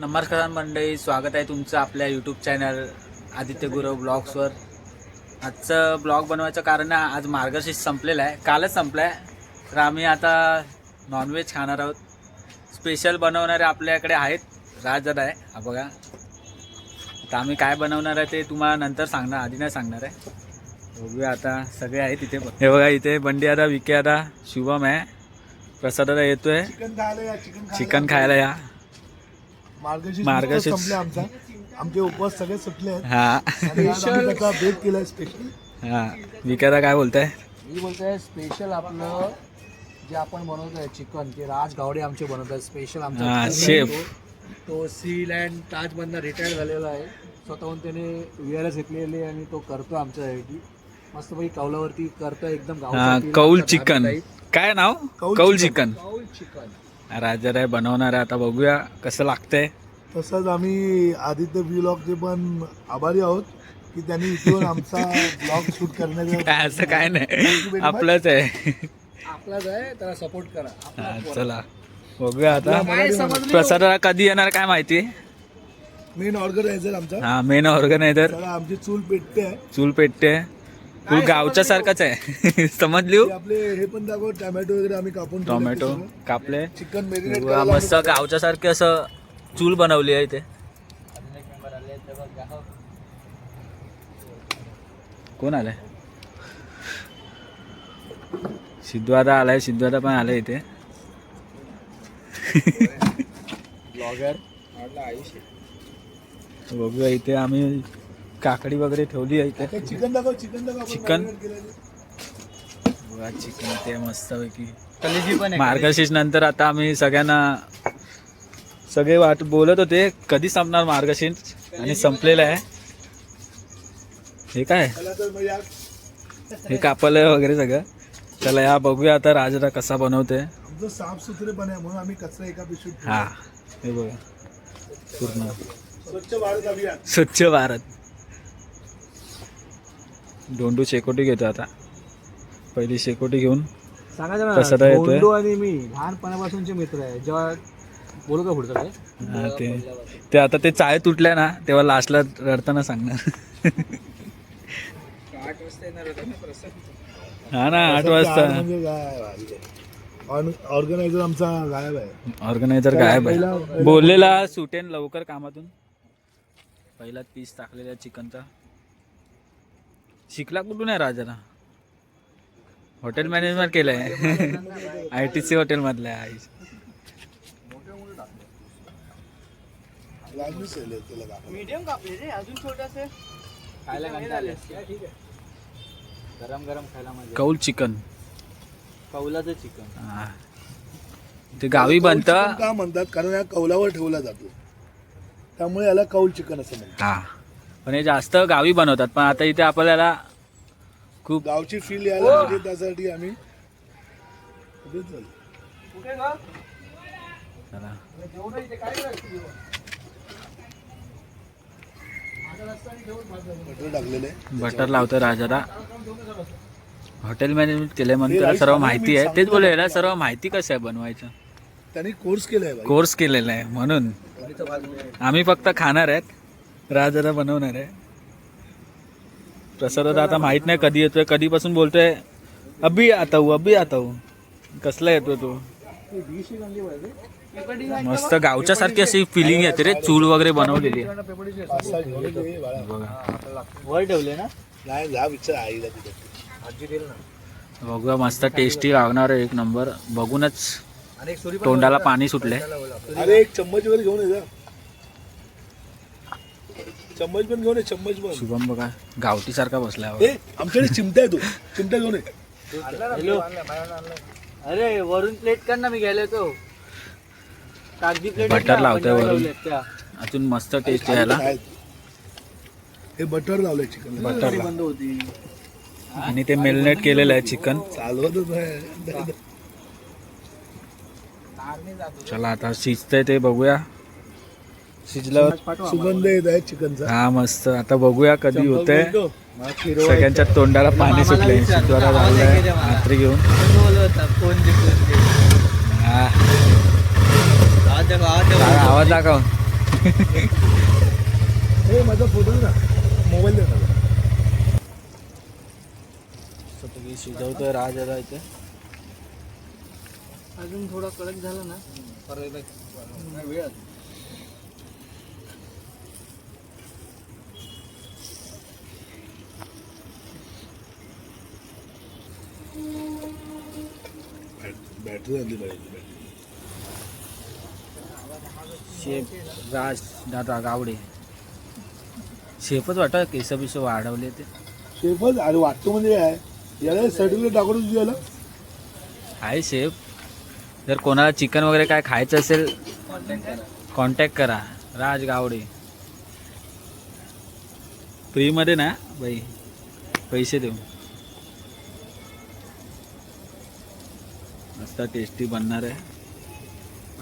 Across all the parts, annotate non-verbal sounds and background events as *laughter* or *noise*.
नमस्कार मंडळी स्वागत आहे तुमचं आपल्या यूट्यूब चॅनल आदित्य गुरव ब्लॉग्सवर आजचं ब्लॉग बनवायचं कारण आहे, आज मार्गशीर्ष संपलेलं आहे. कालच संपलं आहे तर आम्ही आता नॉनव्हेज खाणार आहोत. स्पेशल बनवणारे आपल्याकडे आहेत. राजदादा आहे. हा बघा. आता आम्ही काय बनवणार आहे ते तुम्हाला नंतर सांगणार आधी नाही सांगणार आहे. बघूया आता सगळे आहेत इथे. हे बघा इथे बंडी आता विके आता शुभम आहे. प्रसाद दादा येतोय. चिकन खायला या चिकन खायला चिकन खायला या मार्गशीर्ष मार्गशीर्ष. संपले आमचा. आमचे उपवास सगळे सुटले आहेत. हा. आणि आज आम्ही त्याचा बेत केलाय स्पेशल हा. विकायला काय बोलताय? मी बोलतोय स्पेशल आपलं जे आपण बनवतोय चिकन ते राज गावडे आमचे बनवतात. स्पेशल हा, आमचा chef. तो- तो सी लँड ताजमधनं रिटायर झालेला आहे. स्वतःहून त्याने वी आर एस घेतलेली आहे आणि तो करतो आमच्यासाठी मस्तपैकी कौलावरती करतो एकदम हा, गावठी कौल चिकन. काय नाव? कौल. चिकन कौल चिकन राजा राय बनवणार आहे. आता बघूया कसं लागतंय. तसंच आम्ही आदित्य व्लॉगचे पण आभारी आहोत की त्यांनी इथून आमचा ब्लॉग शूट करण्याचा काय असं काय नाही. आपलंच आहे. आपलाच आहे त्याला सपोर्ट करा. हा. चला. बघूया आता. काय समजली? कधी येणार काय माहिती? मेन ऑर्गनायझर आमचा. हा मेन ऑर्गनायझर त्याला आमची चूल पेटते. आहे चूल पेटते. तू गावच्या सारखाच आहे. *laughs* समजली ते आपले हे पण दाखव टोमॅटो वगैरे आम्ही कापून टोमॅटो. कापले. चिकन मस्त गावच्या सारखे असं चूल बनवली आहे इथे. कोण आलाय? सिद्धवादा आलाय सिद्धवादा पण आलाय इथे. ब्लॉगर *laughs* बघूया इथे आम्ही काकडी वगैरे ठेवली आहे इथे. चिकन दाखव चिकन दाखव चिकन? बघा ते मस्त पैकी कलेजी पण मार्गशीर्ष नंतर आता आम्ही सगळ्यांना सगळे वाट बोलत होते कधी संपणार मार्गशीर्ष? आणि संपलेलं आहे. हे काय? हे कापलं वगैरे सगळं. चला या बघूया आता राजरा कसा बनवते. आमचं साफ सुथरेपण आहे म्हणून आम्ही कचरा एका पिशवीत हा. हे बघा पूर्ण. स्वच्छ भारत अभियान. स्वच्छ भारत. दोंडू शेकोटी घेतो आता. पहिली शेकोटी घेऊन सांगायचं कसं ना काय येतोय? धोंडू आणि मी लहानपणापासूनचे मित्र आहे. जेव्हा बोलू का पुढचं काय हा, ते ते आता ते चाय तुटल्या ना तेव्हा लास्टला रडताना सांगणार. हा ना आठ वाजता. म्हणजे काय ऑर्गनायझर आमचा गायब आहे. ऑर्गनायझर गायब आहे. बोललेला सुटेन लवकर कामातून. पहिला पीस टाकलेला चिकनचा. शिकला कुठून आहे राजाला? हॉटेल मॅनेजमेंट केलंय. आय टी सी हॉटेल मधलं आहे आहे आहे. गरम गरम खायला मजा कौल चिकन. कौलाचं चिकन. ते गावी कौल बनतं. का म्हणतात? कारण या कौलावर ठेवला जातो. त्यामुळे याला कौल चिकन असं म्हणतात. हा. पण हे जास्त गावी बनवतात. पण आता इथे आपल्याला खूप गावची फील यायला पाहिजे त्यासाठी आम्ही. चला. बटर टाकलेलं. आहे बटर लावतो राजाला. हॉटेल मॅनेजमेंट केलंय म्हणून त्याला सर्व माहिती आहे. तेच बोलले याला सर्व माहिती कसं आहे बनवायचं? त्यांनी कोर्स केलाय कोर्स केलेला आहे म्हणून. आम्ही फक्त खाणार आहेत. राजाला बनवणार आहे. प्रसाद आता माहीत नाही कधी येतोय कधीपासून बोलतोय. अभी आता हूँ अभी आता हूँ. कसला येतोय तो? मस्त गावच्या सारखी अशी फिलिंग येते रे चूल वगैरे बनवलेली वर ठेवले ना? बघूया मस्त टेस्टी लागणार आहे एक नंबर बघूनच तोंडाला पाणी सुटले अरे एक चम्मच वगैरे घेऊन चम्मच पण घेऊन ये चम्मच पण. शुभम बघा गावठी सारखा बसलाय ए आमच्याकडे चिमटा आहे तो. चिमटा घेऊन ये. हॅलो. अरे वरून प्लेट कर ना मी गेले तो कागदी प्लेट बटर लावतोय वरून. अजून मस्त टेस्ट यायला? हे बटर लावलंय चिकन बटर बंद होती. आणि ते मेलनेट केलेलं आहे चिकन चालवतच नाही चला आता शिजतंय ते बघूया. शिजल्यावर सुगंध येत आहे चिकनचा. हा मस्त. आता बघूया कधी होतंय. सगळ्यांच्या तोंडाला पाणी सुटलंय. शिजवायला लागलंय रात्री घेऊन. हा. आवाज दाखव. हे माझा फोटो ना. मोबाईल सगळी शिजवतोय राज इथे. अजून थोडा कडक झाला ना. परत एकदा वेळ बॅटरी आली पाहिजे शेप राज दादा गावडे. शेपच वाटत केस बिस वाढवले ते? शेफच अरे वाटतो म्हणजे काय? याला सर्टिफिकेट दाखवून द्यायला आहे शेप जर कोणाला चिकन वगैरे काय खायचं असेल कॉन्टॅक्ट करा. राज गावडे. फ्रीमध्ये ना बाई. पैसे देऊ मस्त टेस्टी बनणार आहे.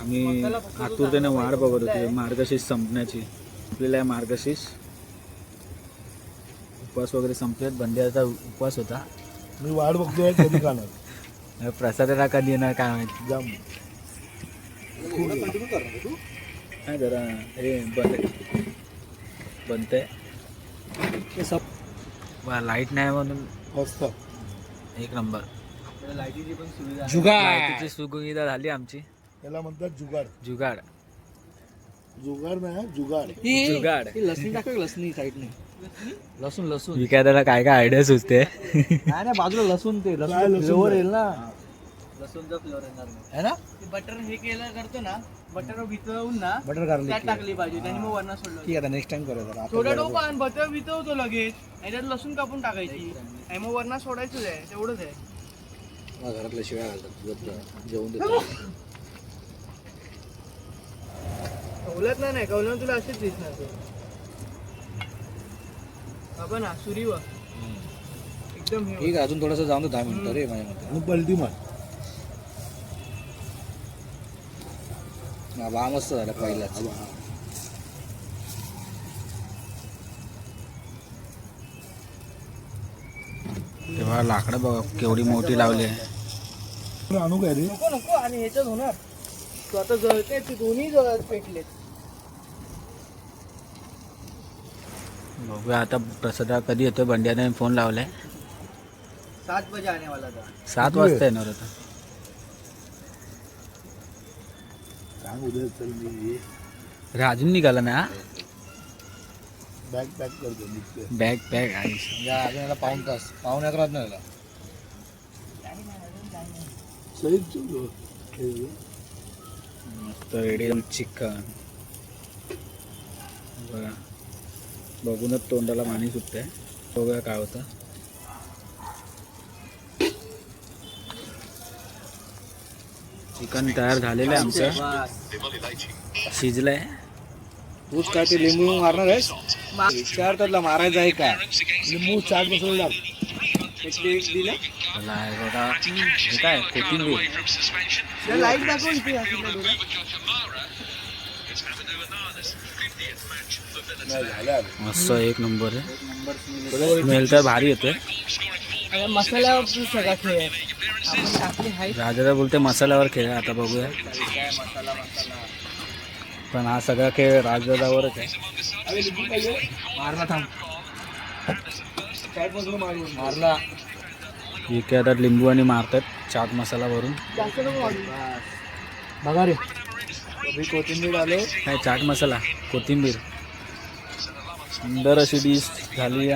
आम्ही आतुरतेने वाढ बघत होते. मार्गशीर्ष संपण्याची. आपल्याला आहे मार्गशीर्ष. उपवास वगैरे संपलेत. बंड्याचा उपवास होता. मी वाट बघतोय कधी खाणार. प्रसादाला कधी येणार काय माहिती? जाम नाही जरा हे बंद बनते लाइट नाही म्हणून मस्त. एक नंबर लाईटीची पण सुविधा लाईटीची सुविधा झाली आमची. याला म्हणतात जुगाड. जुगाड. जुगाड नाही हा, जुगाड. जुगाड लसणी टाक लसणी साईडने लसूण लसूण. विकायला काय काय आयडिया सुचते नाही नाही बाजूला लसूण ते काय लसूण लसूण फ्लेवर? येईल ना. लसूणचा फ्लेवर येणार नाही. है ना? बटर हे केलं करतो ना बटर वितळवून ना बटर गार्लिक त्यात टाकली पाहिजे त्याने मग वरण सोडलं ठीक आहे नेक्स्ट टाइम करूया जरा. थोडं डोकं आणि बटर वितळवतो लगेच. आणि त्यात लसूण कापून टाकायची. आणि मग वरण सोडायचंच आहे तेवढंच आहे. घरातल्या शिव्या घालतात गप्प जेवून देतो. कवलत नाही नाही. कवलं तुला असेच दिसणार ते. बाबा ना सुरीवर एकदम हे ठीक आहे अजून थोडंसं जाऊन दहा मिनिटं. रे माझ्या मते. पलटी मार. वा मस्त झाला पहिलाच. तेव्हा लाकडं बघ केवढी मोठी लावली आहे. आणू काय रे? नको नको आणि ह्याच्यात होणार. तू आता जळते ते दोन्ही जळ पेटलेत. बघूया आता प्रसादा कधी येतोय. बंड्याने फोन लावलाय. सात बजे आने वाला था सात वाजता येणार होता सांग उद्या चल मी. अरे अजून निघाला ना? बॅग पॅक करतो निघतोय बॅग बॅग आहे या अजून याला पाऊन तास पाऊन एक राहत नाही याला. सहीच. मस्त रेडी चिकन. बघा. बघूनच तोंडाला पाणी सुटतंय. बघूया काय होतं. चिकन तयार झालेलं आहे आमचं. शिजलंय. तूच काय ते लिंबू मारणार आहेस? विचार त्यातला मारायचा आहे का? लिंबू चाट दिलं? बघा. हे काय? कोथिंबीर. लाइट. नाही झालं मस्त एक नंबर आहे. स्मेल तर भारी येतोय. आणि मसाल्यावर तू सगळा खेळ. आहे राजाला बोलते मसाल्यावर खेळ. आता बघूया. पण हा सगळा खेळ राजदादावरच आहे. मारला थांब. मारला. इथे आता लिंबू आणि मारतात चाट मसाला भरून. बघा रे. कोथिंबीर आलो. काय चाट मसाला कोथिंबीर. सुंदर अशी डिश झाली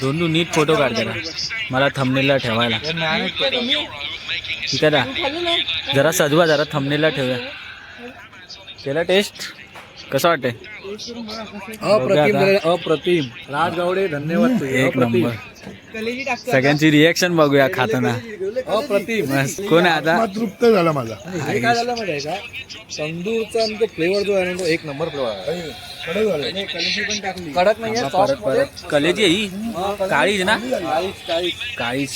दोन नीट फोटो काढ मला थंबनेलला ठेवायला. ठीक आहे ना. जरा सजवा जरा थंबनेलला ठेवूया. केला टेस्ट कसं वाटते अप्रतिम राज गावडे धन्यवाद. एक अप्रतिम. नंबर. कलेजी सगळ्यांची रिएक्शन बघूया खाताना. अप्रतिम. कोण आहे आता? तृप्त झाला माझा. हे काय झालं माहिती का? तंदूरचा आणि तो फ्लेवर जो आहे ना तो एक नंबर फ्लेवर आहे. कडक झालं. कलेजी पण टाकली. कडक नाही आहे ही? काळीच ना? काहीच काळीच.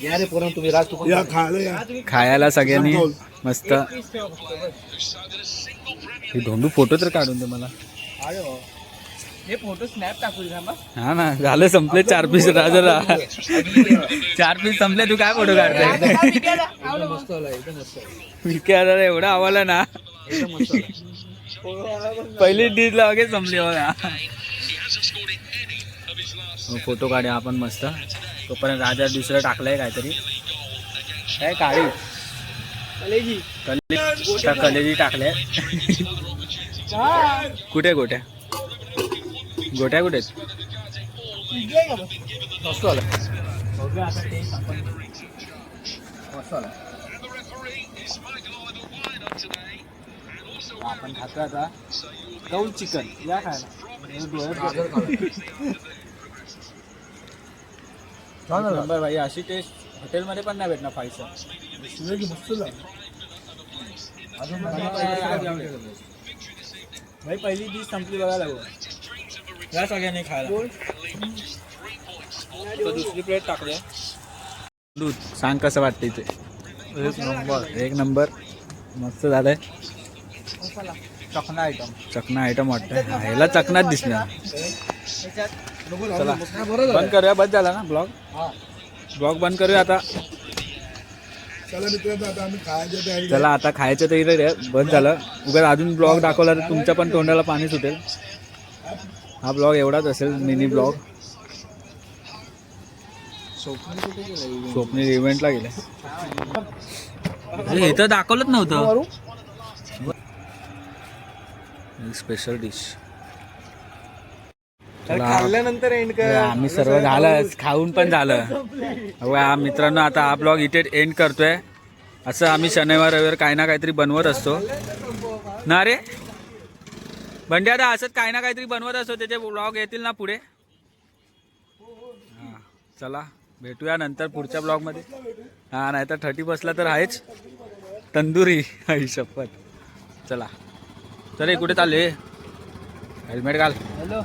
या रे पोरण तुम्ही राज तू पण या खायला या. खायला सगळ्यांनी मस्त. ही धोंडू फोटो तर काढून दे मला. हे फोटो स्नॅप टाकू हा ना झालं संपले चार पीस राजा चार पीस संपले तू काय फोटो काढताय? *laughs* एकदम मस्त आला एकदम मस्त आला. विके आता एवढा आवडला ना. पहिली डिश लगेच संपली बघा. फोटो काढूया आपण मस्त. तोपर्यंत राजा दुसरं टाकलंय काहीतरी. काय काळी. कलेजी. कले आता कलेजी टाकल्या. कुठे गोट्या? गोट्या कुठे? मस्त आला आपण. मस्त आला आपण खातो आता. चिकन? या खायला. *laughs* नंबर भाई अशी टेस्ट हॉटेलमध्ये पण नाही भेटणार झाला अजून भाई पहिली डिश संपली बघायला लागू या सगळ्यांनी खायला. तर दुसरी प्लेट टाकूया. दूध सांग कसं वाटतं इथे एक नंबर. एक नंबर. मस्त झालंय. चकना आयटम चकना आयटम वाटतं ह्याला चकनाच दिसणार. चला. बंद करूया बंद झाला ना ब्लॉग? हा. ब्लॉग बंद करूया आता. चला मित्रांनो आता आम्ही खायच्या तयारी चला आता खायचं तर इकडे रे. बंद झालं. उगाच अजून ब्लॉग दाखवला तर तुमच्या पण तोंडाला पाणी सुटेल. हा ब्लॉग एवढाच असेल मिनी ब्लॉग. स्वप्न कुठे गेला स्वप्नील इव्हेंटला गेले. हे तर दाखवलंच नव्हतं. स्पेशल डिश खाल्ल्यानंतर एंड आम्ही सर्व झालं खाऊन पण झालं. मित्रांनो आता हा ब्लॉग इथे एंड करतोय. असं आम्ही शनिवार रविवार काही ना काहीतरी बनवत असतो. ना रे? बंडे आता असंच काही ना काहीतरी बनवत असतो. त्याचे ब्लॉग येतील ना पुढे? हा, चला भेटूया नंतर पुढच्या ब्लॉगमध्ये. हा नाही तर थर्टी बसला तर आहेच. तंदुरी आई शपथ. चला. चल कुठे चालले. हेल्मेट घाल. हॅलो.